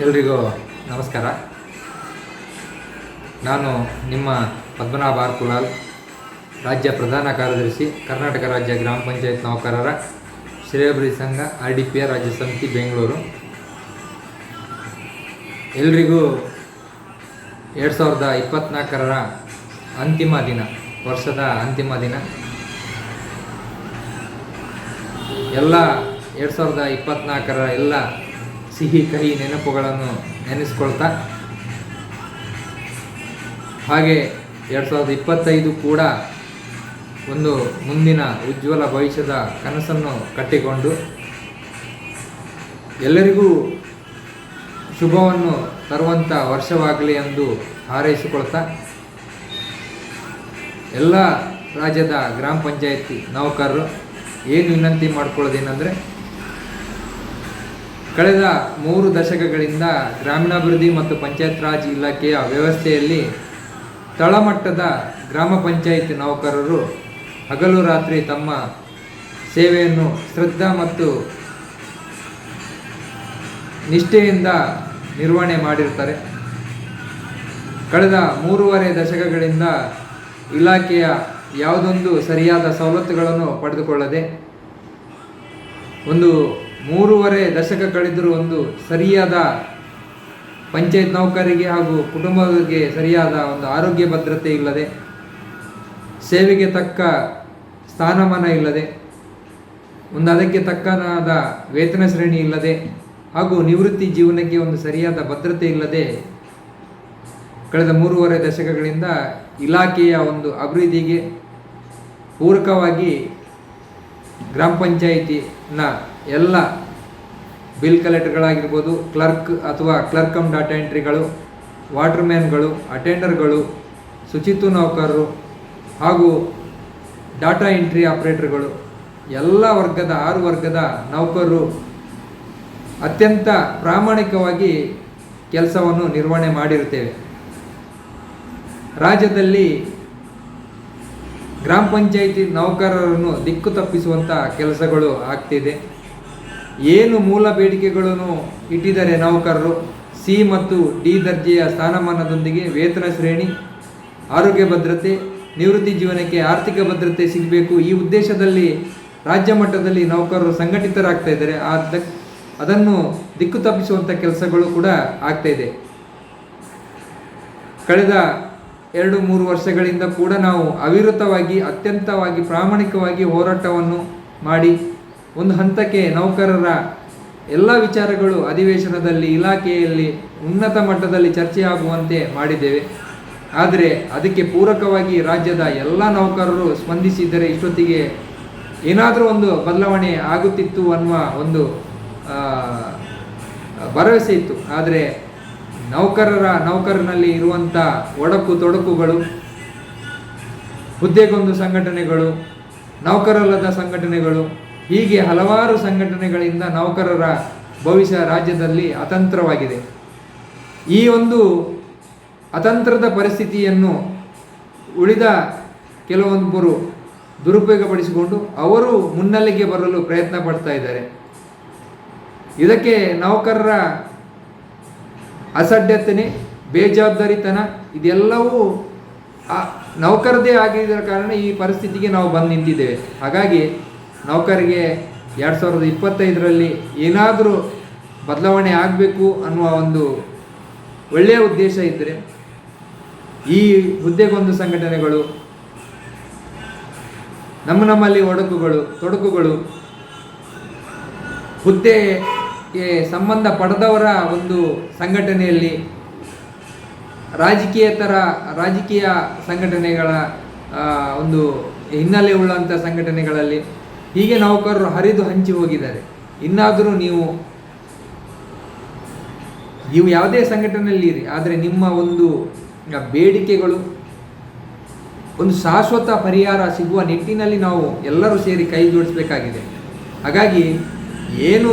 ಎಲ್ರಿಗೂ ನಮಸ್ಕಾರ. ನಾನು ನಿಮ್ಮ ಪದ್ಮನಾಭ ಆರ್ ಕುಲಾಲ್, ರಾಜ್ಯ ಪ್ರಧಾನ ಕಾರ್ಯದರ್ಶಿ, ಕರ್ನಾಟಕ ರಾಜ್ಯ ಗ್ರಾಮ ಪಂಚಾಯತ್ ನೌಕರರ ಶ್ರೇಯೋಭಿವೃದ್ಧಿ ಸಂಘ, ಆರ್ ಡಿ ಪಿ ಆರ್ ರಾಜ್ಯ ಸಮಿತಿ, ಬೆಂಗಳೂರು. ಎಲ್ರಿಗೂ ಎರಡು ಸಾವಿರದ ಇಪ್ಪತ್ತ್ನಾಲ್ಕರ ಅಂತಿಮ ದಿನ, ವರ್ಷದ ಅಂತಿಮ ದಿನ. ಎಲ್ಲ ಎರಡು ಸಾವಿರದ ಇಪ್ಪತ್ತ್ನಾಲ್ಕರ ಎಲ್ಲ ಸಿಹಿ, ಕಹಿ ನೆನಪುಗಳನ್ನು ನೆನೆಸ್ಕೊಳ್ತಾ. ಹಾಗೆ ಎರಡು ಸಾವಿರದ ಇಪ್ಪತ್ತೈದು ಕೂಡ ಒಂದು ಮುಂದಿನ ಉಜ್ವಲ ಭವಿಷ್ಯದ ಕನಸನ್ನು ಕಟ್ಟಿಕೊಂಡು ಎಲ್ಲರಿಗೂ ಶುಭವನ್ನು ತರುವಂಥ ವರ್ಷವಾಗಲಿ ಎಂದು ಹಾರೈಸಿಕೊಳ್ತಾ, ಎಲ್ಲ ರಾಜ್ಯದ ಗ್ರಾಮ ಪಂಚಾಯತಿ ನೌಕರರು ಏನು ವಿನಂತಿ ಮಾಡ್ಕೊಳ್ಳೋದೇನೆಂದರೆ ಕಳೆದ ಮೂರು ದಶಕಗಳಿಂದ ಗ್ರಾಮೀಣಾಭಿವೃದ್ಧಿ ಮತ್ತು ಪಂಚಾಯತ್ ರಾಜ್ ಇಲಾಖೆಯ ವ್ಯವಸ್ಥೆಯಲ್ಲಿ ತಳಮಟ್ಟದ ಗ್ರಾಮ ಪಂಚಾಯತ್ ನೌಕರರು ಹಗಲು ರಾತ್ರಿ ತಮ್ಮ ಸೇವೆಯನ್ನು ಶ್ರದ್ಧಾ ಮತ್ತು ನಿಷ್ಠೆಯಿಂದ ನಿರ್ವಹಣೆ ಮಾಡಿರ್ತಾರೆ ಕಳೆದ ಮೂರುವರೆ ದಶಕಗಳಿಂದ ಇಲಾಖೆಯ ಯಾವುದೊಂದು ಸರಿಯಾದ ಸವಲತ್ತುಗಳನ್ನು ಪಡೆದುಕೊಳ್ಳದೆ ಒಂದು ಮೂರುವರೆ ದಶಕ ಕಳೆದರೂ ಒಂದು ಸರಿಯಾದ ಪಂಚಾಯತ್ ನೌಕರಿಗೆ ಹಾಗೂ ಕುಟುಂಬಕ್ಕೆ ಸರಿಯಾದ ಒಂದು ಆರೋಗ್ಯ ಭದ್ರತೆ ಇಲ್ಲದೆ, ಸೇವೆಗೆ ತಕ್ಕ ಸ್ಥಾನಮಾನ ಇಲ್ಲದೆ, ಒಂದು ಅದಕ್ಕೆ ತಕ್ಕನಾದ ವೇತನ ಶ್ರೇಣಿ ಇಲ್ಲದೆ ಹಾಗೂ ನಿವೃತ್ತಿ ಜೀವನಕ್ಕೆ ಒಂದು ಸರಿಯಾದ ಭದ್ರತೆ ಇಲ್ಲದೆ ಕಳೆದ ಮೂರುವರೆ ದಶಕಗಳಿಂದ ಇಲಾಖೆಯ ಒಂದು ಅಭಿವೃದ್ಧಿಗೆ ಪೂರಕವಾಗಿ ಗ್ರಾಮ ಪಂಚಾಯಿತಿನ ಎಲ್ಲ ಬಿಲ್ ಕಲೆಕ್ಟರ್ಗಳಾಗಿರ್ಬೋದು ಕ್ಲರ್ಕ್ ಅಥವಾ ಕ್ಲರ್ಕಮ್ ಕಮ್ ಡಾಟಾ ಎಂಟ್ರಿಗಳು ವಾಟರ್ಮ್ಯಾನ್ಗಳು ಅಟೆಂಡರ್ಗಳು ಶುಚಿತ್ವ ನೌಕರರು ಹಾಗೂ ಡಾಟಾ ಎಂಟ್ರಿ ಆಪರೇಟರ್ಗಳು ಎಲ್ಲ ವರ್ಗದ, ಆರು ವರ್ಗದ ನೌಕರರು ಅತ್ಯಂತ ಪ್ರಾಮಾಣಿಕವಾಗಿ ಕೆಲಸವನ್ನು ನಿರ್ವಹಣೆ ಮಾಡಿರುತ್ತೇವೆ. ರಾಜ್ಯದಲ್ಲಿ ಗ್ರಾಮ ಪಂಚಾಯಿತಿ ನೌಕರರನ್ನು ದಿಕ್ಕು ತಪ್ಪಿಸುವಂಥ ಕೆಲಸಗಳು ಆಗ್ತಿದೆ. ಏನು ಮೂಲ ಬೇಡಿಕೆಗಳನ್ನು ಇಟ್ಟಿದ್ದಾರೆ ನೌಕರರು? ಸಿ ಮತ್ತು ಡಿ ದರ್ಜೆಯ ಸ್ಥಾನಮಾನದೊಂದಿಗೆ ವೇತನ ಶ್ರೇಣಿ, ಆರೋಗ್ಯ ಭದ್ರತೆ, ನಿವೃತ್ತಿ ಜೀವನಕ್ಕೆ ಆರ್ಥಿಕ ಭದ್ರತೆ ಸಿಗಬೇಕು. ಈ ಉದ್ದೇಶದಲ್ಲಿ ರಾಜ್ಯ ಮಟ್ಟದಲ್ಲಿ ನೌಕರರು ಸಂಘಟಿತರಾಗ್ತಾ ಇದ್ದಾರೆ. ಅದನ್ನು ದಿಕ್ಕು ತಪ್ಪಿಸುವಂಥ ಕೆಲಸಗಳು ಕೂಡ ಆಗ್ತಾ ಇದೆ. ಕಳೆದ ಎರಡು ಮೂರು ವರ್ಷಗಳಿಂದ ಕೂಡ ನಾವು ಅವಿರತವಾಗಿ, ಅತ್ಯಂತವಾಗಿ ಪ್ರಾಮಾಣಿಕವಾಗಿ ಹೋರಾಟವನ್ನು ಮಾಡಿ ಒಂದು ಹಂತಕ್ಕೆ ನೌಕರರ ಎಲ್ಲ ವಿಚಾರಗಳು ಅಧಿವೇಶನದಲ್ಲಿ ಇಲಾಖೆಯಲ್ಲಿ ಉನ್ನತ ಮಟ್ಟದಲ್ಲಿ ಚರ್ಚೆಯಾಗುವಂತೆ ಮಾಡಿದ್ದೇವೆ. ಆದರೆ ಅದಕ್ಕೆ ಪೂರಕವಾಗಿ ರಾಜ್ಯದ ಎಲ್ಲ ನೌಕರರು ಸ್ಪಂದಿಸಿದ್ದರೆ ಇಷ್ಟೊತ್ತಿಗೆ ಏನಾದರೂ ಒಂದು ಬದಲಾವಣೆ ಆಗುತ್ತಿತ್ತು ಅನ್ನುವ ಒಂದು ಭರವಸೆ ಇತ್ತು. ಆದರೆ ನೌಕರರ ನೌಕರನಲ್ಲಿ ಇರುವಂಥ ಒಡಕು ತೊಡಕುಗಳು, ಹುದ್ದೆಗೊಂದು ಸಂಘಟನೆಗಳು, ನೌಕರಲ್ಲದ ಸಂಘಟನೆಗಳು ಹೀಗೆ ಹಲವಾರು ಸಂಘಟನೆಗಳಿಂದ ನೌಕರರ ಭವಿಷ್ಯ ರಾಜ್ಯದಲ್ಲಿ ಅತಂತ್ರವಾಗಿದೆ. ಈ ಒಂದು ಅತಂತ್ರದ ಪರಿಸ್ಥಿತಿಯನ್ನು ಉಳಿದ ಕೆಲವೊಬ್ಬರು ದುರುಪಯೋಗಪಡಿಸಿಕೊಂಡು ಅವರು ಮುನ್ನೆಲೆಗೆ ಬರಲು ಪ್ರಯತ್ನ ಪಡ್ತಾ ಇದ್ದಾರೆ. ಇದಕ್ಕೆ ನೌಕರರ ಅಸಡ್ಡತನೆ, ಬೇಜವಾಬ್ದಾರಿತನ ಇದೆಲ್ಲವೂ ನೌಕರದೇ ಆಗಿರೋ ಕಾರಣ ಈ ಪರಿಸ್ಥಿತಿಗೆ ನಾವು ಬಂದು ನಿಂತಿದ್ದೇವೆ. ಹಾಗಾಗಿ ನೌಕರಿಗೆ ಎರಡು ಸಾವಿರದ ಇಪ್ಪತ್ತೈದರಲ್ಲಿ ಏನಾದರೂ ಬದಲಾವಣೆ ಆಗಬೇಕು ಅನ್ನುವ ಒಂದು ಒಳ್ಳೆಯ ಉದ್ದೇಶ ಇದ್ದರೆ ಈ ಹುದ್ದೆಗೊಂದು ಸಂಘಟನೆಗಳು, ನಮ್ಮ ನಮ್ಮಲ್ಲಿ ಒಡಕುಗಳು, ತೊಡಕುಗಳು, ಹುದ್ದೆಗೆ ಸಂಬಂಧ ಪಡೆದವರ ಒಂದು ಸಂಘಟನೆಯಲ್ಲಿ ರಾಜಕೀಯತರ ರಾಜಕೀಯ ಸಂಘಟನೆಗಳ ಒಂದು ಹಿನ್ನೆಲೆ ಉಳ್ಳಂಥ ಸಂಘಟನೆಗಳಲ್ಲಿ ಹೀಗೆ ನೌಕರರು ಹರಿದು ಹಂಚಿ ಹೋಗಿದ್ದಾರೆ. ಇನ್ನಾದರೂ ನೀವು ನೀವು ಯಾವುದೇ ಸಂಘಟನೆಯಲ್ಲಿ ಇರಿ, ಆದರೆ ನಿಮ್ಮ ಒಂದು ಬೇಡಿಕೆಗಳು, ಒಂದು ಶಾಶ್ವತ ಪರಿಹಾರ ಸಿಗುವ ನಿಟ್ಟಿನಲ್ಲಿ ನಾವು ಎಲ್ಲರೂ ಸೇರಿ ಕೈ ಜೋಡಿಸಬೇಕಾಗಿದೆ. ಹಾಗಾಗಿ ಏನು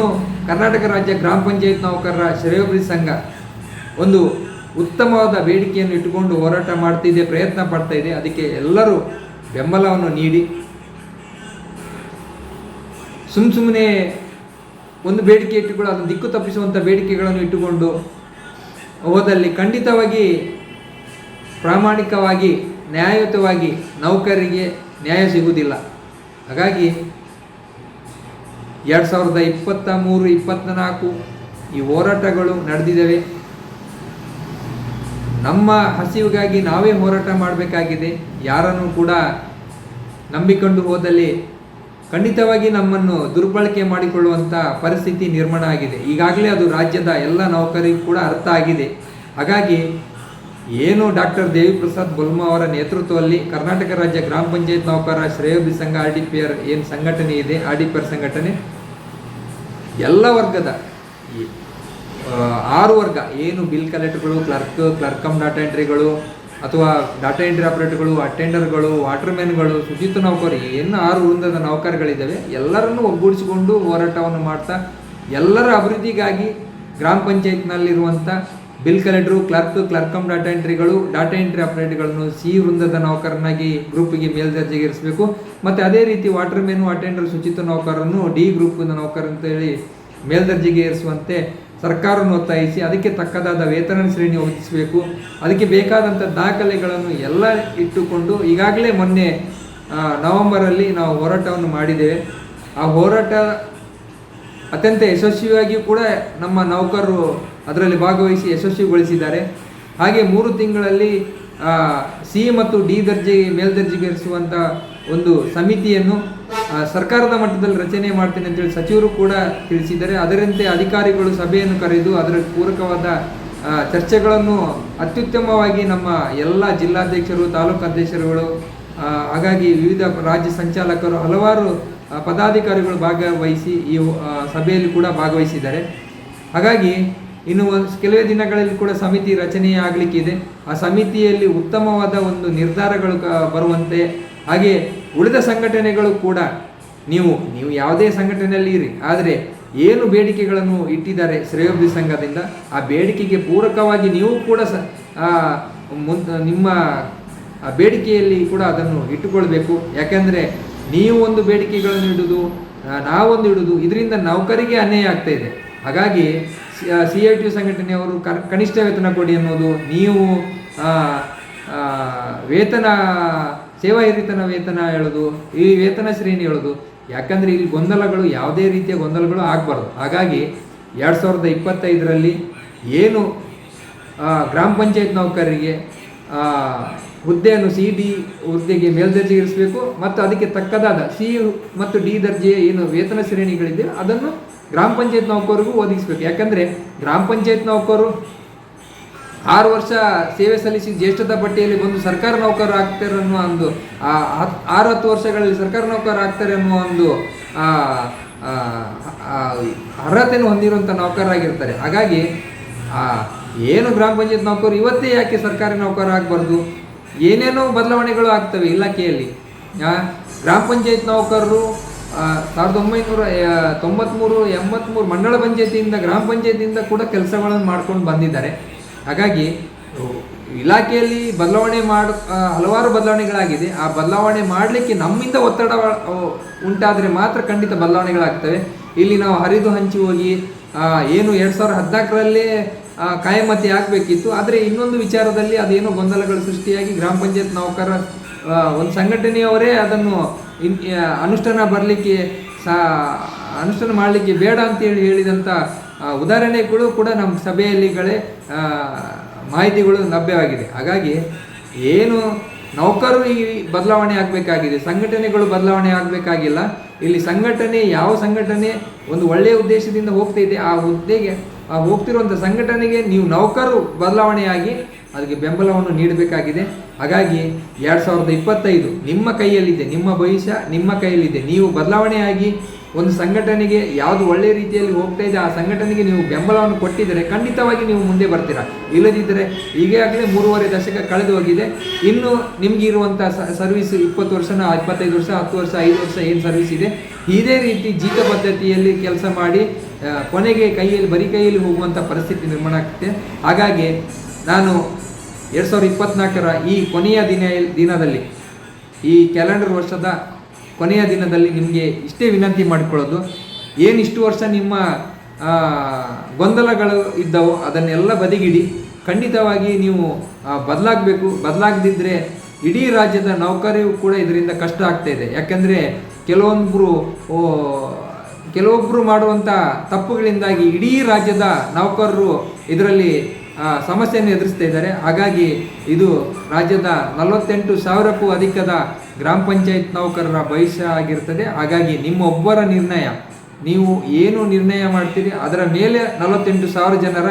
ಕರ್ನಾಟಕ ರಾಜ್ಯ ಗ್ರಾಮ ಪಂಚಾಯತ್ ನೌಕರರ ಶ್ರೇಯೋಭಿ ಸಂಘ ಒಂದು ಉತ್ತಮವಾದ ಬೇಡಿಕೆಯನ್ನು ಇಟ್ಟುಕೊಂಡು ಹೋರಾಟ ಮಾಡ್ತಿದೆ, ಪ್ರಯತ್ನ ಪಡ್ತಾ ಇದೆ, ಅದಕ್ಕೆ ಎಲ್ಲರೂ ಬೆಂಬಲವನ್ನು ನೀಡಿ. ಸುಮ್ಮ ಸುಮ್ಮನೆ ಒಂದು ಬೇಡಿಕೆ ಇಟ್ಟುಕೊಂಡು ಅದನ್ನು ದಿಕ್ಕು ತಪ್ಪಿಸುವಂಥ ಬೇಡಿಕೆಗಳನ್ನು ಇಟ್ಟುಕೊಂಡು ಹೋದಲ್ಲಿ ಖಂಡಿತವಾಗಿ ಪ್ರಾಮಾಣಿಕವಾಗಿ, ನ್ಯಾಯಯುತವಾಗಿ ನೌಕರರಿಗೆ ನ್ಯಾಯ ಸಿಗುವುದಿಲ್ಲ. ಹಾಗಾಗಿ ಎರಡು ಸಾವಿರದ ಇಪ್ಪತ್ತ ಮೂರು ಇಪ್ಪತ್ತ್ನಾಲ್ಕು ಈ ಹೋರಾಟಗಳು ನಡೆದಿದ್ದಾವೆ. ನಮ್ಮ ಹಸಿವಿಗಾಗಿ ನಾವೇ ಹೋರಾಟ ಮಾಡಬೇಕಾಗಿದೆ. ಯಾರನ್ನು ಕೂಡ ನಂಬಿಕೊಂಡು ಹೋದಲ್ಲಿ ಖಂಡಿತವಾಗಿ ನಮ್ಮನ್ನು ದುರ್ಬಳಕೆ ಮಾಡಿಕೊಳ್ಳುವಂಥ ಪರಿಸ್ಥಿತಿ ನಿರ್ಮಾಣ ಆಗಿದೆ. ಈಗಾಗಲೇ ಅದು ರಾಜ್ಯದ ಎಲ್ಲ ನೌಕರಿಗೂ ಕೂಡ ಅರ್ಥ ಆಗಿದೆ. ಹಾಗಾಗಿ ಏನು ಡಾಕ್ಟರ್ ದೇವಿಪ್ರಸಾದ್ ಬೊಲ್ಮ ಅವರ ನೇತೃತ್ವದಲ್ಲಿ ಕರ್ನಾಟಕ ರಾಜ್ಯ ಗ್ರಾಮ ಪಂಚಾಯತ್ ನೌಕರರ ಶ್ರೇಯೋಭಿ ಸಂಘ ಆರ್ ಡಿ ಪಿ ಆರ್ ಏನು ಸಂಘಟನೆ ಇದೆ, ಆರ್ ಡಿ ಪಿ ಆರ್ ಸಂಘಟನೆ? ಎಲ್ಲ ವರ್ಗದ ಆರು ವರ್ಗ, ಏನು ಬಿಲ್ ಕಲೆಕ್ಟರ್ಗಳು, ಕ್ಲರ್ಕ್, ಕ್ಲರ್ಕಮ್ ಕಮ್ ಡಾಟಾ ಎಂಟ್ರಿಗಳು ಅಥವಾ ಡಾಟಾ ಎಂಟ್ರಿ ಆಪರೇಟರ್ಗಳು ಅಟೆಂಡರ್ಗಳು ವಾಟರ್ಮ್ಯಾನ್ಗಳು ಶುಚಿತ್ವ ನೌಕರಿ, ಏನು ಆರು ವೃಂದದ ನೌಕರಗಳಿದ್ದಾವೆ, ಎಲ್ಲರನ್ನೂ ಒಗ್ಗೂಡಿಸಿಕೊಂಡು ಹೋರಾಟವನ್ನು ಮಾಡ್ತಾ, ಎಲ್ಲರ ಅಭಿವೃದ್ಧಿಗಾಗಿ ಗ್ರಾಮ ಪಂಚಾಯತ್ನಲ್ಲಿರುವಂಥ bill collector clerk clerk cum data ಎಂಟ್ರಿಗಳು ಡಾಟಾ ಎಂಟ್ರಿ ಆಪರೇಟರ್ಗಳನ್ನು ಸಿ ವೃಂದದ ನೌಕರನಾಗಿ ಗ್ರೂಪಿಗೆ ಮೇಲ್ದರ್ಜೆಗೆ ಇರಿಸಬೇಕು. ಮತ್ತು ಅದೇ ರೀತಿ ವಾಟರ್ ಮೆನು ಅಟೆಂಡರ್ ಶುಚಿತ್ವ ನೌಕರನ್ನು ಡಿ ಗ್ರೂಪಿನ ನೌಕರ ಅಂತೇಳಿ ಮೇಲ್ದರ್ಜೆಗೆ ಏರಿಸುವಂತೆ ಸರ್ಕಾರವನ್ನು ಒತ್ತಾಯಿಸಿ ಅದಕ್ಕೆ ತಕ್ಕದಾದ ವೇತನ ಶ್ರೇಣಿ ಒದಗಿಸಬೇಕು. ಅದಕ್ಕೆ ಬೇಕಾದಂಥ ದಾಖಲೆಗಳನ್ನು ಎಲ್ಲ ಇಟ್ಟುಕೊಂಡು ಈಗಾಗಲೇ ಮೊನ್ನೆ ನವೆಂಬರಲ್ಲಿ ನಾವು ಹೋರಾಟವನ್ನು ಮಾಡಿದ್ದೇವೆ. ಆ ಹೋರಾಟ ಅತ್ಯಂತ ಯಶಸ್ವಿಯಾಗಿಯೂ ಕೂಡ ನಮ್ಮ ನೌಕರರು ಅದರಲ್ಲಿ ಭಾಗವಹಿಸಿ ಯಶಸ್ವಿಗೊಳಿಸಿದ್ದಾರೆ. ಹಾಗೆ ಮೂರು ತಿಂಗಳಲ್ಲಿ ಸಿ ಮತ್ತು ಡಿ ದರ್ಜೆಗೆ ಮೇಲ್ದರ್ಜೆಗೇರಿಸುವಂಥ ಒಂದು ಸಮಿತಿಯನ್ನು ಸರ್ಕಾರದ ಮಟ್ಟದಲ್ಲಿ ರಚನೆ ಮಾಡ್ತೇನೆ ಅಂತೇಳಿ ಸಚಿವರು ಕೂಡ ತಿಳಿಸಿದ್ದಾರೆ. ಅದರಂತೆ ಅಧಿಕಾರಿಗಳು ಸಭೆಯನ್ನು ಕರೆದು ಅದರ ಪೂರಕವಾದ ಚರ್ಚೆಗಳನ್ನು ಅತ್ಯುತ್ತಮವಾಗಿ ನಮ್ಮ ಎಲ್ಲ ಜಿಲ್ಲಾಧ್ಯಕ್ಷರು, ತಾಲೂಕು ಅಧ್ಯಕ್ಷರುಗಳು ಹಾಗಾಗಿ ವಿವಿಧ ರಾಜ್ಯ ಸಂಚಾಲಕರು ಹಲವಾರು ಪದಾಧಿಕಾರಿಗಳು ಭಾಗವಹಿಸಿ ಈ ಸಭೆಯಲ್ಲಿ ಕೂಡ ಭಾಗವಹಿಸಿದ್ದಾರೆ. ಹಾಗಾಗಿ ಇನ್ನು ಕೆಲವೇ ದಿನಗಳಲ್ಲಿ ಕೂಡ ಸಮಿತಿ ರಚನೆ ಆಗಲಿಕ್ಕಿದೆ. ಆ ಸಮಿತಿಯಲ್ಲಿ ಉತ್ತಮವಾದ ಒಂದು ನಿರ್ಧಾರಗಳು ಬರುವಂತೆ, ಹಾಗೆ ಉಳಿದ ಸಂಘಟನೆಗಳು ಕೂಡ ನೀವು ನೀವು ಯಾವುದೇ ಸಂಘಟನೆಯಲ್ಲಿ ಇರಿ, ಆದರೆ ಏನು ಬೇಡಿಕೆಗಳನ್ನು ಇಟ್ಟಿದ್ದಾರೆ ಶ್ರೇಯೋಭಿ ಸಂಘದಿಂದ, ಆ ಬೇಡಿಕೆಗೆ ಪೂರಕವಾಗಿ ನೀವು ಕೂಡ ಸ ನಿಮ್ಮ ಬೇಡಿಕೆಯಲ್ಲಿ ಕೂಡ ಅದನ್ನು ಇಟ್ಟುಕೊಳ್ಬೇಕು. ಯಾಕೆಂದರೆ ನೀವು ಒಂದು ಬೇಡಿಕೆಗಳನ್ನು ಇಡುವುದು ನಾವೊಂದು ಇಡುವುದು ಇದರಿಂದ ನೌಕರಿಗೆ ಅನ್ಯಾಯ ಆಗ್ತಾ ಇದೆ. ಹಾಗಾಗಿ ಸಿ ಐ ಟಿ ಸಂಘಟನೆಯವರು ಕನಿಷ್ಠ ವೇತನ ಕೊಡಿ ಅನ್ನೋದು, ನೀವು ವೇತನ ಸೇವಾ ಹಿರಿತನ ವೇತನ ಹೇಳೋದು, ಈ ವೇತನ ಶ್ರೇಣಿ ಹೇಳೋದು. ಯಾಕಂದರೆ ಇಲ್ಲಿ ಗೊಂದಲಗಳು ಯಾವುದೇ ರೀತಿಯ ಗೊಂದಲಗಳು ಆಗಬಾರ್ದು. ಹಾಗಾಗಿ ಎರಡು ಸಾವಿರದ ಇಪ್ಪತ್ತೈದರಲ್ಲಿ ಏನು ಗ್ರಾಮ ಪಂಚಾಯತ್ ನೌಕರರಿಗೆ ಹುದ್ದೆಯನ್ನು ಸಿ ಡಿ ಹುದ್ದೆಗೆ ಮೇಲ್ದರ್ಜೆ ಇರಿಸಬೇಕು ಮತ್ತು ಅದಕ್ಕೆ ತಕ್ಕದಾದ ಸಿ ಮತ್ತು ಡಿ ದರ್ಜೆಯ ಏನು ವೇತನ ಶ್ರೇಣಿಗಳಿದೆ, ಅದನ್ನು ಗ್ರಾಮ ಪಂಚಾಯತ್ ನೌಕರಿಗೂ ಒದಗಿಸಬೇಕು. ಯಾಕಂದರೆ ಗ್ರಾಮ ಪಂಚಾಯತ್ ನೌಕರು ಆರು ವರ್ಷ ಸೇವೆ ಸಲ್ಲಿಸಿ ಜ್ಯೇಷ್ಠತಾ ಪಟ್ಟಿಯಲ್ಲಿ ಬಂದು ಸರ್ಕಾರ ನೌಕರ ಆಗ್ತಾರೆ ಅನ್ನೋ ಒಂದು ಆರು ಹತ್ತು ವರ್ಷಗಳಲ್ಲಿ ಸರ್ಕಾರ ನೌಕರರು ಆಗ್ತಾರೆ ಅನ್ನುವ ಒಂದು ಅರ್ಹತೆಯನ್ನು ಹೊಂದಿರುವಂಥ ನೌಕರರಾಗಿರ್ತಾರೆ. ಹಾಗಾಗಿ ಏನು ಗ್ರಾಮ ಪಂಚಾಯತ್ ನೌಕರು ಇವತ್ತೇ ಯಾಕೆ ಸರ್ಕಾರಿ ನೌಕರ ಆಗಬಾರ್ದು? ಏನೇನೋ ಬದಲಾವಣೆಗಳು ಆಗ್ತವೆ ಇಲಾಖೆಯಲ್ಲಿ. ಗ್ರಾಮ ಪಂಚಾಯತ್ ನೌಕರರು ಸಾವಿರದ ಒಂಬೈನೂರ ತೊಂಬತ್ತ್ಮೂರು ಎಂಬತ್ತ್ಮೂರು ಮಂಡಳ ಪಂಚಾಯತಿಯಿಂದ, ಗ್ರಾಮ ಪಂಚಾಯತಿಯಿಂದ ಕೂಡ ಕೆಲಸಗಳನ್ನು ಮಾಡ್ಕೊಂಡು ಬಂದಿದ್ದಾರೆ. ಹಾಗಾಗಿ, ಇಲಾಖೆಯಲ್ಲಿ ಬದಲಾವಣೆ ಮಾಡ ಹಲವಾರು ಬದಲಾವಣೆಗಳಾಗಿದೆ. ಆ ಬದಲಾವಣೆ ಮಾಡಲಿಕ್ಕೆ ನಮ್ಮಿಂದ ಒತ್ತಡ ಉಂಟಾದರೆ ಮಾತ್ರ ಖಂಡಿತ ಬದಲಾವಣೆಗಳಾಗ್ತವೆ. ಇಲ್ಲಿ ನಾವು ಹರಿದು ಹಂಚಿ ಹೋಗಿ ಏನು ಎರಡು ಸಾವಿರದ ಹದಿನಾಲ್ಕರಲ್ಲೇ ಕಾಯಮತಿ ಆಗಬೇಕಿತ್ತು. ಆದರೆ ಇನ್ನೊಂದು ವಿಚಾರದಲ್ಲಿ ಅದೇನೋ ಗೊಂದಲಗಳು ಸೃಷ್ಟಿಯಾಗಿ ಗ್ರಾಮ ಪಂಚಾಯತ್ ನೌಕರ ಒಂದು ಸಂಘಟನೆಯವರೇ ಅದನ್ನು ಇನ್ ಅನುಷ್ಠಾನ ಬರಲಿಕ್ಕೆ ಸಾ, ಅನುಷ್ಠಾನ ಮಾಡಲಿಕ್ಕೆ ಬೇಡ ಅಂತೇಳಿ ಹೇಳಿದಂಥ ಉದಾಹರಣೆಗಳು ಕೂಡ ನಮ್ಮ ಸಭೆಯಲ್ಲಿಗಳೇ ಮಾಹಿತಿಗಳು ಲಭ್ಯವಾಗಿದೆ. ಹಾಗಾಗಿ ಏನು ನೌಕರರು ಈ ಬದಲಾವಣೆ ಆಗಬೇಕಾಗಿದೆ, ಸಂಘಟನೆಗಳು ಬದಲಾವಣೆ ಆಗಬೇಕಾಗಿಲ್ಲ. ಇಲ್ಲಿ ಸಂಘಟನೆ ಯಾವ ಸಂಘಟನೆ ಒಂದು ಒಳ್ಳೆಯ ಉದ್ದೇಶದಿಂದ ಹೋಗ್ತಾ ಇದೆ, ಆ ಹುದ್ದೆಗೆ, ಆ ಹೋಗ್ತಿರುವಂಥ ಸಂಘಟನೆಗೆ ನೀವು ನೌಕರು ಬದಲಾವಣೆಯಾಗಿ ಅದಕ್ಕೆ ಬೆಂಬಲವನ್ನು ನೀಡಬೇಕಾಗಿದೆ. ಹಾಗಾಗಿ ಎರಡು ಸಾವಿರದ ಇಪ್ಪತ್ತೈದು ನಿಮ್ಮ ಕೈಯಲ್ಲಿದೆ, ನಿಮ್ಮ ಭವಿಷ್ಯ ನಿಮ್ಮ ಕೈಯಲ್ಲಿದೆ. ನೀವು ಬದಲಾವಣೆಯಾಗಿ ಒಂದು ಸಂಘಟನೆಗೆ ಯಾವುದು ಒಳ್ಳೆಯ ರೀತಿಯಲ್ಲಿ ಹೋಗ್ತಾ ಇದೆ, ಆ ಸಂಘಟನೆಗೆ ನೀವು ಬೆಂಬಲವನ್ನು ಕೊಟ್ಟಿದ್ದರೆ ಖಂಡಿತವಾಗಿ ನೀವು ಮುಂದೆ ಬರ್ತೀರಾ. ಇಲ್ಲದಿದ್ದರೆ ಈಗಾಗಲೇ ಮೂರುವರೆ ದಶಕ ಕಳೆದು ಹೋಗಿದೆ. ಇನ್ನು ನಿಮ್ಗೆ ಇರುವಂಥ ಸರ್ವಿಸ್ ಇಪ್ಪತ್ತು ವರ್ಷನ ಇಪ್ಪತ್ತೈದು ವರ್ಷ, ಹತ್ತು ವರ್ಷ, ಐದು ವರ್ಷ ಏನು ಸರ್ವಿಸ್ ಇದೆ? ಇದೇ ರೀತಿ ಜೀತ ಪದ್ಧತಿಯಲ್ಲಿ ಕೆಲಸ ಮಾಡಿ ಕೊನೆಗೆ ಕೈಯಲ್ಲಿ, ಬರಿ ಕೈಯಲ್ಲಿ ಹೋಗುವಂಥ ಪರಿಸ್ಥಿತಿ ನಿರ್ಮಾಣ ಆಗುತ್ತೆ ಹಾಗಾಗಿ ನಾನು ಎರಡು ಸಾವಿರದ ಇಪ್ಪತ್ನಾಲ್ಕರ ಈ ಕೊನೆಯ ದಿನ, ದಿನದಲ್ಲಿ ಈ ಕ್ಯಾಲೆಂಡರ್ ವರ್ಷದ ಕೊನೆಯ ದಿನದಲ್ಲಿ ನಿಮಗೆ ಇಷ್ಟೇ ವಿನಂತಿ ಮಾಡಿಕೊಳ್ಳೋದು, ಏನು ಇಷ್ಟು ವರ್ಷ ನಿಮ್ಮ ಗೊಂದಲಗಳು ಇದ್ದವು, ಅದನ್ನೆಲ್ಲ ಬದಿಗಿಡಿ. ಖಂಡಿತವಾಗಿ ನೀವು ಬದಲಾಗಬೇಕು ಬದಲಾಗದಿದ್ದರೆ ಇಡೀ ರಾಜ್ಯದ ನೌಕರಿಯೂ ಕೂಡ ಇದರಿಂದ ಕಷ್ಟ ಆಗ್ತಾ ಇದೆ. ಯಾಕೆಂದರೆ ಕೆಲವೊಬ್ಬರು ಕೆಲವೊಬ್ಬರು ಮಾಡುವಂಥ ತಪ್ಪುಗಳಿಂದಾಗಿ ಇಡೀ ರಾಜ್ಯದ ನೌಕರರು ಇದರಲ್ಲಿ ಸಮಸ್ಯೆಯನ್ನು ಎದುರಿಸ್ತಾ ಇದ್ದಾರೆ. ಹಾಗಾಗಿ ಇದು ರಾಜ್ಯದ ನಲವತ್ತೆಂಟು ಸಾವಿರಕ್ಕೂ ಅಧಿಕದ ಗ್ರಾಮ ಪಂಚಾಯತ್ ನೌಕರರ ಭವಿಷ್ಯ ಆಗಿರ್ತದೆ. ಹಾಗಾಗಿ ನಿಮ್ಮ ಒಬ್ಬರ ನಿರ್ಣಯ, ನೀವು ಏನು ನಿರ್ಣಯ ಮಾಡ್ತೀರಿ, ಅದರ ಮೇಲೆ ನಲವತ್ತೆಂಟು ಸಾವಿರ ಜನರ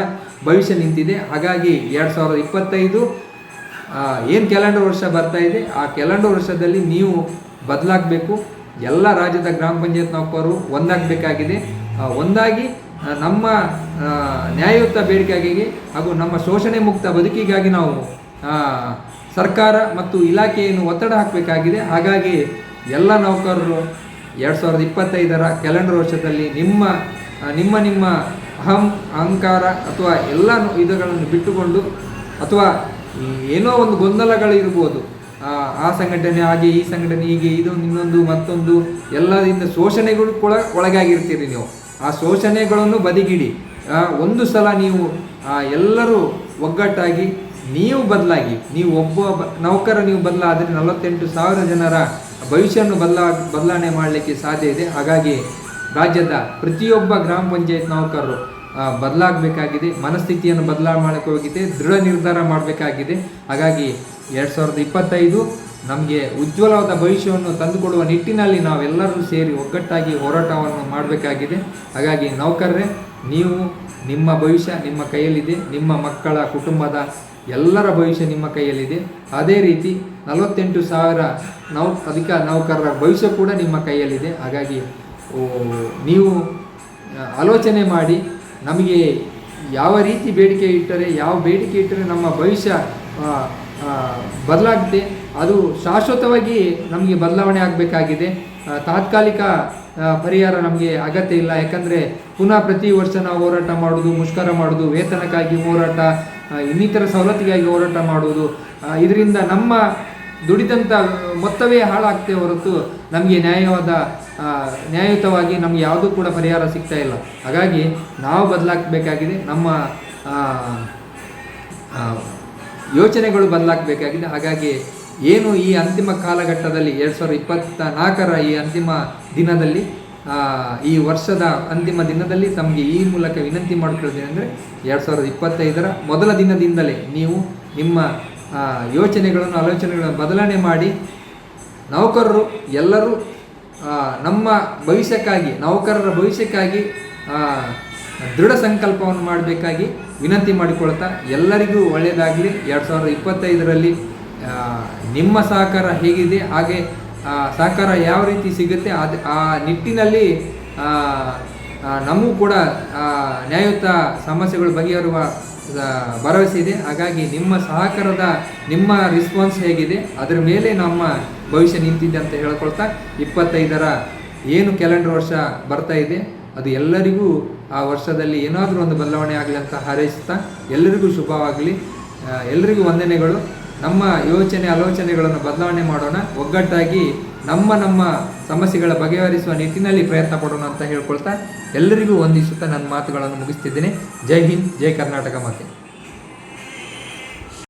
ಭವಿಷ್ಯ ನಿಂತಿದೆ. ಹಾಗಾಗಿ ಎರಡು ಸಾವಿರದ ಇಪ್ಪತ್ತೈದು ಏನು ಕ್ಯಾಲೆಂಡರ್ ವರ್ಷ ಬರ್ತಾ ಇದೆ, ಆ ಕ್ಯಾಲೆಂಡರ್ ವರ್ಷದಲ್ಲಿ ನೀವು ಬದಲಾಗಬೇಕು. ಎಲ್ಲ ರಾಜ್ಯದ ಗ್ರಾಮ ಪಂಚಾಯತ್ ನೌಕರರು ಒಂದಾಗಬೇಕಾಗಿದೆ. ಒಂದಾಗಿ ನಮ್ಮ ನ್ಯಾಯಯುತ ಬೇಡಿಕೆಗಾಗಿ ಹಾಗೂ ನಮ್ಮ ಶೋಷಣೆ ಮುಕ್ತ ಬದುಕಿಗಾಗಿ ನಾವು ಸರ್ಕಾರ ಮತ್ತು ಇಲಾಖೆಯನ್ನು ಒತ್ತಡ ಹಾಕಬೇಕಾಗಿದೆ. ಹಾಗಾಗಿ ಎಲ್ಲ ನೌಕರರು ಎರಡು ಸಾವಿರದ ಇಪ್ಪತ್ತೈದರ ಕ್ಯಾಲೆಂಡರ್ ವರ್ಷದಲ್ಲಿ ನಿಮ್ಮ ನಿಮ್ಮ ನಿಮ್ಮ ಅಹಂ ಅಹಂಕಾರ ಅಥವಾ ಎಲ್ಲ ಇದುಗಳನ್ನು ಬಿಟ್ಟುಕೊಂಡು ಅಥವಾ ಏನೋ ಒಂದು ಗೊಂದಲಗಳು ಆ, ಆ ಸಂಘಟನೆ ಹಾಗೆ ಈ ಸಂಘಟನೆ ಹೀಗೆ ಇದು ಇನ್ನೊಂದು ಮತ್ತೊಂದು ಎಲ್ಲದಿಂದ ಶೋಷಣೆಗಳು ಕೂಡ ಒಳಗಾಗಿರ್ತೀರಿ ನೀವು. ಆ ಶೋಷಣೆಗಳನ್ನು ಬದಿಗಿಡಿ. ಒಂದು ಸಲ ನೀವು ಎಲ್ಲರೂ ಒಗ್ಗಟ್ಟಾಗಿ, ನೀವು ಬದಲಾಗಿ, ನೀವು ಒಬ್ಬ ನೌಕರ ನೀವು ಬದಲಾದರೆ ನಲವತ್ತೆಂಟು ಸಾವಿರ ಜನರ ಭವಿಷ್ಯವನ್ನು ಬದಲಾ, ಬದಲಾವಣೆ ಮಾಡಲಿಕ್ಕೆ ಸಾಧ್ಯ ಇದೆ. ಹಾಗಾಗಿ ರಾಜ್ಯದ ಪ್ರತಿಯೊಬ್ಬ ಗ್ರಾಮ ಪಂಚಾಯತ್ ನೌಕರರು ಬದಲಾಗಬೇಕಾಗಿದೆ. ಮನಸ್ಥಿತಿಯನ್ನು ಬದಲಾವಣೆ ಮಾಡಬೇಕಾಗಿದೆ ದೃಢ ನಿರ್ಧಾರ ಮಾಡಬೇಕಾಗಿದೆ. ಹಾಗಾಗಿ ಎರಡು ಸಾವಿರದ ಇಪ್ಪತ್ತೈದು ನಮಗೆ ಉಜ್ವಲವಾದ ಭವಿಷ್ಯವನ್ನು ತಂದುಕೊಡುವ ನಿಟ್ಟಿನಲ್ಲಿ ನಾವೆಲ್ಲರೂ ಸೇರಿ ಒಗ್ಗಟ್ಟಾಗಿ ಹೋರಾಟವನ್ನು ಮಾಡಬೇಕಾಗಿದೆ. ಹಾಗಾಗಿ ನೌಕರರೇ, ನೀವು ನಿಮ್ಮ ಭವಿಷ್ಯ ನಿಮ್ಮ ಕೈಯಲ್ಲಿದೆ, ನಿಮ್ಮ ಮಕ್ಕಳ ಕುಟುಂಬದ ಎಲ್ಲರ ಭವಿಷ್ಯ ನಿಮ್ಮ ಕೈಯಲ್ಲಿದೆ. ಅದೇ ರೀತಿ ನಲವತ್ತೆಂಟು ಸಾವಿರ ನೌ, ಅಧಿಕ ನೌಕರರ ಭವಿಷ್ಯ ಕೂಡ ನಿಮ್ಮ ಕೈಯಲ್ಲಿದೆ. ಹಾಗಾಗಿ ನೀವು ಆಲೋಚನೆ ಮಾಡಿ, ನಮಗೆ ಯಾವ ರೀತಿ ಬೇಡಿಕೆ ಇಟ್ಟರೆ, ಯಾವ ಬೇಡಿಕೆ ಇಟ್ಟರೆ ನಮ್ಮ ಭವಿಷ್ಯ ಬದಲಾಗುತ್ತೆ ಅದು ಶಾಶ್ವತವಾಗಿ ನಮಗೆ ಬದಲಾವಣೆ ಆಗಬೇಕಾಗಿದೆ. ತಾತ್ಕಾಲಿಕ ಪರಿಹಾರ ನಮಗೆ ಅಗತ್ಯ ಇಲ್ಲ. ಯಾಕಂದರೆ ಪುನಃ ಪ್ರತಿ ವರ್ಷ ನಾವು ಹೋರಾಟ ಮಾಡೋದು, ಮುಷ್ಕರ ಮಾಡೋದು, ವೇತನಕ್ಕಾಗಿ ಹೋರಾಟ ಇನ್ನಿತರ ಸವಲತ್ತಿಗಾಗಿ ಹೋರಾಟ ಮಾಡುವುದು ಇದರಿಂದ ನಮ್ಮ ದುಡಿದಂಥ ಮೊತ್ತವೇ ಹಾಳಾಗ್ತೇ ಹೊರತು ನಮಗೆ ನ್ಯಾಯವಾದ ನ್ಯಾಯಯುತವಾಗಿ ನಮಗೆ ಯಾವುದೂ ಕೂಡ ಪರಿಹಾರ ಸಿಗ್ತಾ ಇಲ್ಲ. ಹಾಗಾಗಿ ನಾವು ಬದಲಾಗಬೇಕಾಗಿದೆ. ನಮ್ಮ ಯೋಚನೆಗಳು ಬದಲಾಗಬೇಕಾಗಿದೆ. ಹಾಗಾಗಿ ಏನು ಈ ಅಂತಿಮ ಕಾಲಘಟ್ಟದಲ್ಲಿ ಎರಡು ಸಾವಿರದ ಇಪ್ಪತ್ತ ನಾಲ್ಕರ ಈ ಅಂತಿಮ ದಿನದಲ್ಲಿ ಈ ವರ್ಷದ ಅಂತಿಮ ದಿನದಲ್ಲಿ ತಮಗೆ ಈ ಮೂಲಕ ವಿನಂತಿ ಅಂದರೆ ಎರಡು ಸಾವಿರದ ಇಪ್ಪತ್ತೈದರ ಮೊದಲ ದಿನದಿಂದಲೇ ನೀವು ನಿಮ್ಮ ಯೋಚನೆಗಳನ್ನು, ಆಲೋಚನೆಗಳನ್ನು ಬದಲಾವಣೆ ಮಾಡಿ ನೌಕರರು ಎಲ್ಲರೂ ನಮ್ಮ ಭವಿಷ್ಯಕ್ಕಾಗಿ, ನೌಕರರ ಭವಿಷ್ಯಕ್ಕಾಗಿ ದೃಢ ಸಂಕಲ್ಪವನ್ನು ಮಾಡಬೇಕಾಗಿ ವಿನಂತಿ ಮಾಡಿಕೊಳ್ತಾ ಎಲ್ಲರಿಗೂ ಒಳ್ಳೆಯದಾಗಲಿ. ಎರಡು ಸಾವಿರದ ಇಪ್ಪತ್ತೈದರಲ್ಲಿ ನಿಮ್ಮ ಸಹಕಾರ ಹೇಗಿದೆ, ಹಾಗೆ ಸಹಕಾರ ಯಾವ ರೀತಿ ಸಿಗುತ್ತೆ, ಅದು, ಆ ನಿಟ್ಟಿನಲ್ಲಿ ನಮಗೂ ಕೂಡ ನ್ಯಾಯಯುತ ಸಮಸ್ಯೆಗಳು ಬಗೆಹರುವ ಭರವಸೆ ಇದೆ. ಹಾಗಾಗಿ ನಿಮ್ಮ ಸಹಕಾರದ, ನಿಮ್ಮ ರಿಸ್ಪಾನ್ಸ್ ಹೇಗಿದೆ, ಅದರ ಮೇಲೆ ನಮ್ಮ ಭವಿಷ್ಯ ನಿಂತಿದೆ ಅಂತ ಹೇಳ್ಕೊಳ್ತಾ ಇಪ್ಪತ್ತೈದರ ಏನು ಕ್ಯಾಲೆಂಡರ್ ವರ್ಷ ಬರ್ತಾ ಇದೆ ಅದು ಎಲ್ಲರಿಗೂ ಆ ವರ್ಷದಲ್ಲಿ ಏನಾದರೂ ಒಂದು ಬದಲಾವಣೆ ಆಗಲಿ ಅಂತ ಹಾರೈಸ್ತಾ ಎಲ್ಲರಿಗೂ ಶುಭವಾಗಲಿ. ಎಲ್ಲರಿಗೂ ವಂದನೆಗಳು. ನಮ್ಮ ಯೋಚನೆ, ಆಲೋಚನೆಗಳನ್ನು ಬದಲಾವಣೆ ಮಾಡೋಣ. ಒಗ್ಗಟ್ಟಾಗಿ ನಮ್ಮ ನಮ್ಮ ಸಮಸ್ಯೆಗಳ ಬಗೆಹರಿಸುವ ನಿಟ್ಟಿನಲ್ಲಿ ಪ್ರಯತ್ನ ಪಡೋಣ ಅಂತ ಹೇಳ್ಕೊಳ್ತಾ ಎಲ್ಲರಿಗೂ ವಂದಿಸುತ್ತಾ ನನ್ನ ಮಾತುಗಳನ್ನು ಮುಗಿಸ್ತಿದ್ದೇನೆ. ಜೈ ಹಿಂದ್, ಜೈ ಕರ್ನಾಟಕ ಮಾತೆ.